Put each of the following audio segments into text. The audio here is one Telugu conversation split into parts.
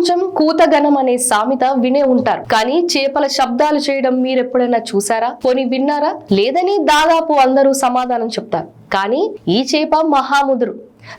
ప్రపంచం కూతగనం అనే సామెత వినే ఉంటారు. కానీ చేపల శబ్దాలు చేయడం మీరెప్పుడైనా చూసారా? పోనీ విన్నారా? లేదని దాదాపు అందరూ సమాధానం చెప్తారు. కానీ ఈ చేప మహాముదురు.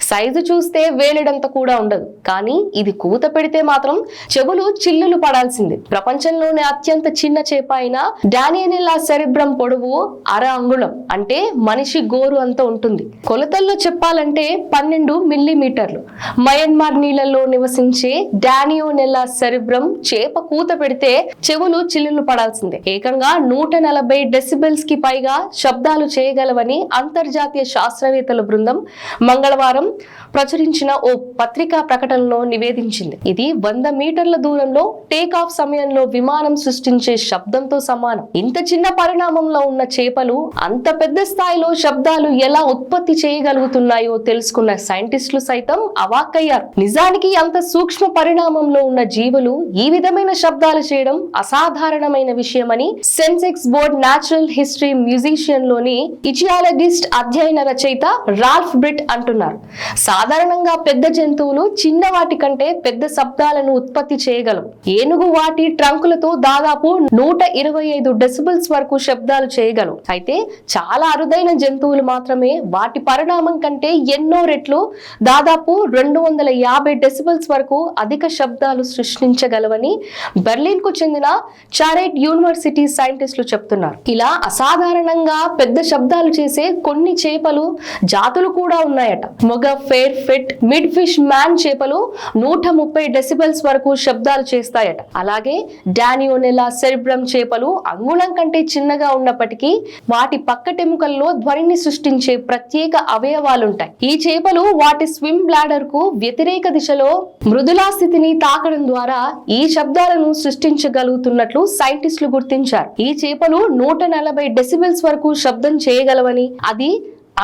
సైజు చూస్తే వేలెడంత కూడా ఉండదు. కానీ ఇది కూత పెడితే మాత్రం చెవులు చిల్లులు పడాల్సింది. ప్రపంచంలోనే అత్యంత చిన్న చేప అయిన డానియనిలా సెరిబ్రం పొడవు అర అంగుళం. అంటే మనిషి గోరు అంత ఉంటుంది. కొలతల్లో చెప్పాలంటే పన్నెండు మిల్లీమీటర్లు. మయన్మార్ నీళ్ళలో నివసించే డానియోనెల్లా సెరిబ్రం చేప కూత పెడితే చెవులు చిల్లులు పడాల్సిందే. ఏకంగా నూట నలభై డెసిబెల్స్కి పైగా శబ్దాలు చేయగలవని అంతర్జాతీయ శాస్త్రవేత్తల బృందం మంగళవారం ప్రచురించిన ఓ పత్రికా ప్రకటనలో నివేదించింది. ఇది వంద మీటర్ల దూరంలో టేక్ ఆఫ్ సమయంలో విమానం సృష్టించే శబ్దంతో సమానం. ఇంత చిన్న పరిణామంలో ఉన్న చేపలు అంత పెద్ద స్థాయిలో శబ్దాలు ఎలా ఉత్పత్తి చేయగలుగుతున్నాయో తెలుసుకున్న సైంటిస్టులు సైతం అవాక్కయ్యారు. నిజానికి అంత సూక్ష్మ పరిణామంలో ఉన్న జీవులు ఈ విధమైన శబ్దాలు చేయడం అసాధారణమైన విషయమని సెన్సెక్స్ బోర్డ్ న్యాచురల్ హిస్టరీ మ్యూజిషియన్లోని ఇచియాలజిస్ట్ అధ్యయన రచయిత రాల్ఫ్ బ్రిట్ అంటున్నారు. సాధారణంగా పెద్ద జంతువులు చిన్న వాటి కంటే పెద్ద శబ్దాలను ఉత్పత్తి చేయగలవు. ఏనుగు వాటి ట్రంకులతో దాదాపు నూట ఇరవై ఐదు డెసిబుల్స్ వరకు శబ్దాలు చేయగలవు. అయితే చాలా అరుదైన జంతువులు మాత్రమే వాటి పరిణామం కంటే ఎన్నో రెట్లు దాదాపు రెండు వందల యాభై డెసిబుల్స్ వరకు అధిక శబ్దాలు సృష్టించగలవని బెర్లిన్కు చెందిన చారెట్ యూనివర్సిటీ సైంటిస్టులు చెప్తున్నారు. ఇలా అసాధారణంగా పెద్ద శబ్దాలు చేసే కొన్ని చేపలు జాతులు కూడా ఉన్నాయట. మొగ ఫేర్ ఫిట్ మిడ్ ఫిష్ మ్యాన్ చేపలు నూట ముప్పై డెసిబెల్స్ వరకు శబ్దాలు చేస్తాయట. అలాగే డానియోనెలా సెరిబ్రమ్ చేపలు అంగుళం కంటే చిన్నగా ఉన్నప్పటికీ వాటి పక్కటెముకల్లో ధ్వనిని సృష్టించే ప్రత్యేక అవయవాలుంటాయి. ఈ చేపలు వాటి స్విమ్ బ్లాడర్కు వ్యతిరేక దిశలో మృదులా స్థితిని తాకడం ద్వారా ఈ శబ్దాలను సృష్టించగలుగుతున్నట్లు సైంటిస్టులు గుర్తించారు. ఈ చేపలు నూట నలభై డెసిబెల్స్ వరకు శబ్దం చేయగలవని అది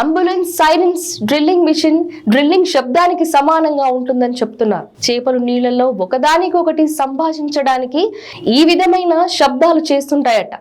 ambulance sirens drilling machine drilling శబ్దానికి సమానంగా ఉంటుందని చెప్తున్నారు. చేపలు నీళ్ళలో ఒకదానికొకటి సంభాషించడానికి ఈ విధమైన శబ్దాలు చేస్తుంటాయట.